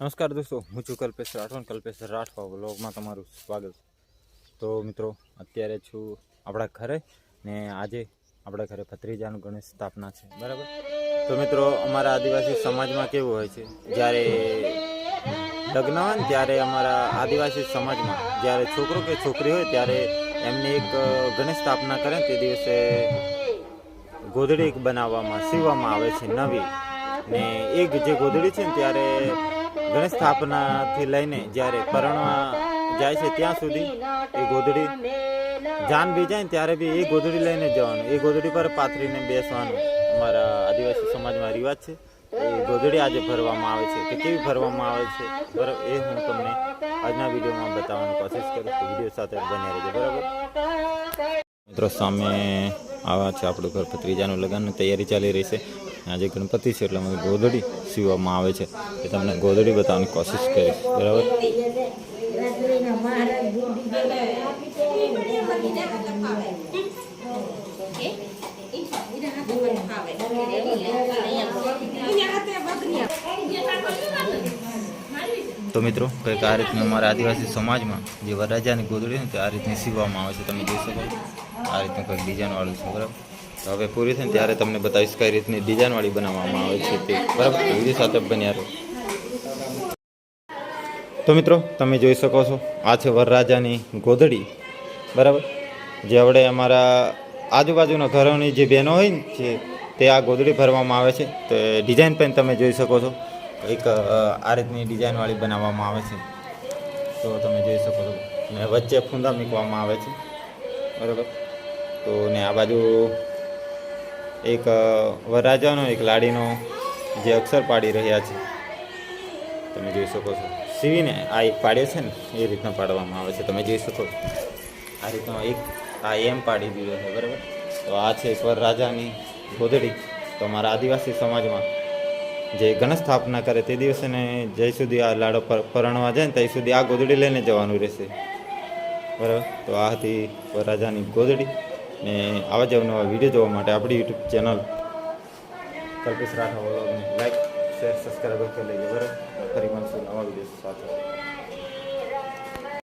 નમસ્કાર દોસ્તો, હું છું કલ્પેશ રાઠવા કલ્પેશ રાઠવા બ્લોગમાં તમારું સ્વાગત તો મિત્રો, અત્યારે છું આપણા ઘરે ને આજે આપણા ઘરે ભત્રીજાનું ગણેશ સ્થાપના છે, બરાબર? તો મિત્રો, અમારા આદિવાસી સમાજમાં કેવું હોય છે? જ્યારે લગ્ન હોય ને ત્યારે અમારા આદિવાસી સમાજમાં, જ્યારે છોકરો કે છોકરી હોય ત્યારે એમની એક ગણેશ સ્થાપના કરે તે દિવસે ગોદડી બનાવવામાં, સીવવામાં આવે છે નવી. ને એક જે ગોદડી છે ને ત્યારે ગણેશ સ્થાપનાથી લઈને જ્યારે પરણવા જાય છે ત્યાં સુધી એ ગોધડી જાન બી જાય ને ત્યારે બી એ ગોધડી લઈને જવાનું. એ ગોધડી પર પાથરીને બેસવાનું અમારા આદિવાસી સમાજમાં રિવાજ છે. એ ગોધડી આજે ભરવામાં આવે છે. કે કેવી ભરવામાં આવે છે? બરાબર એ હું તમને આજના વિડીયોમાં બતાવવાની કોશિશ કરું તો વીડિયો સાથે બન્યા રહેજો. બરાબર? મિત્રો, સામે આવા છે આપણું ઘર ત્રીજાનું લગ્નની તૈયારી ચાલી રહી છે. આજે ગણપતિ છે એટલે અમે ગોદડી સીવવામાં આવે છે. એ તમને ગોદડી બતાવવાની કોશિશ કરીશ. બરાબર? તો મિત્રો, કંઈક આ રીતની અમારા આદિવાસી સમાજમાં જે વરરાજાની ગોદડી ને તે આ રીતની સીવવામાં આવે છે. તમે જોઈ શકો આ રીતનું કંઈક ડિઝાઇનવાળું છે. બરાબર? હવે પૂરી થઈને ત્યારે તમને બતાવીશ કઈ રીતની ડિઝાઇનવાળી બનાવવામાં આવે છે તે. બરાબર? તો વીડિયો સાથે બન્યા રહો. તો મિત્રો, તમે જોઈ શકો છો, આ છે વરરાજાની ગોદડી બરાબર? જે આપણે અમારા આજુબાજુના ઘરોની જે બહેનો હોય ને, જે તે આ ગોદડી ભરવામાં આવે છે. તો ડિઝાઇન પણ તમે જોઈ શકો છો. એક આ રીતની ડિઝાઇનવાળી બનાવવામાં આવે છે. તો તમે જોઈ શકો છો. ને વચ્ચે ફૂંદા મૂકવામાં આવે છે. બરાબર? તો ને આ બાજુ એક વરરાજાનો, એક લાડીનો જે અક્ષર પાડી રહ્યા છે. તમે જોઈ શકો છો. સીવીને આ એક પાડે છે ને, એ રીતના પાડવામાં આવે છે. તમે જોઈ શકો આ રીતનો એક, આ એમ પાડી દીધો છે, બરાબર? તો આ છે એક વરરાજાની ગોદડી તો અમારા આદિવાસી સમાજમાં જે ગણેશ સ્થાપના કરે તે દિવસે ને જય સુધી આ લાડો પર, પરણવા જાય ને ત્યાં સુધી આ ગોધડી લઈને જવાનું રહેશે. બરાબર? તો આ હતી વરરાજાની ગોદડી ને આવા જ નવા વીડિયો જોવા માટે આપણી યુટ્યુબ ચેનલ કલ્પેશ રાઠવા વ્લોગને લાઈક શેર સબસ્ક્રાઈબ કરી લેજો બરાબર? ફરી મળશું નવા વીડિયો સાથે.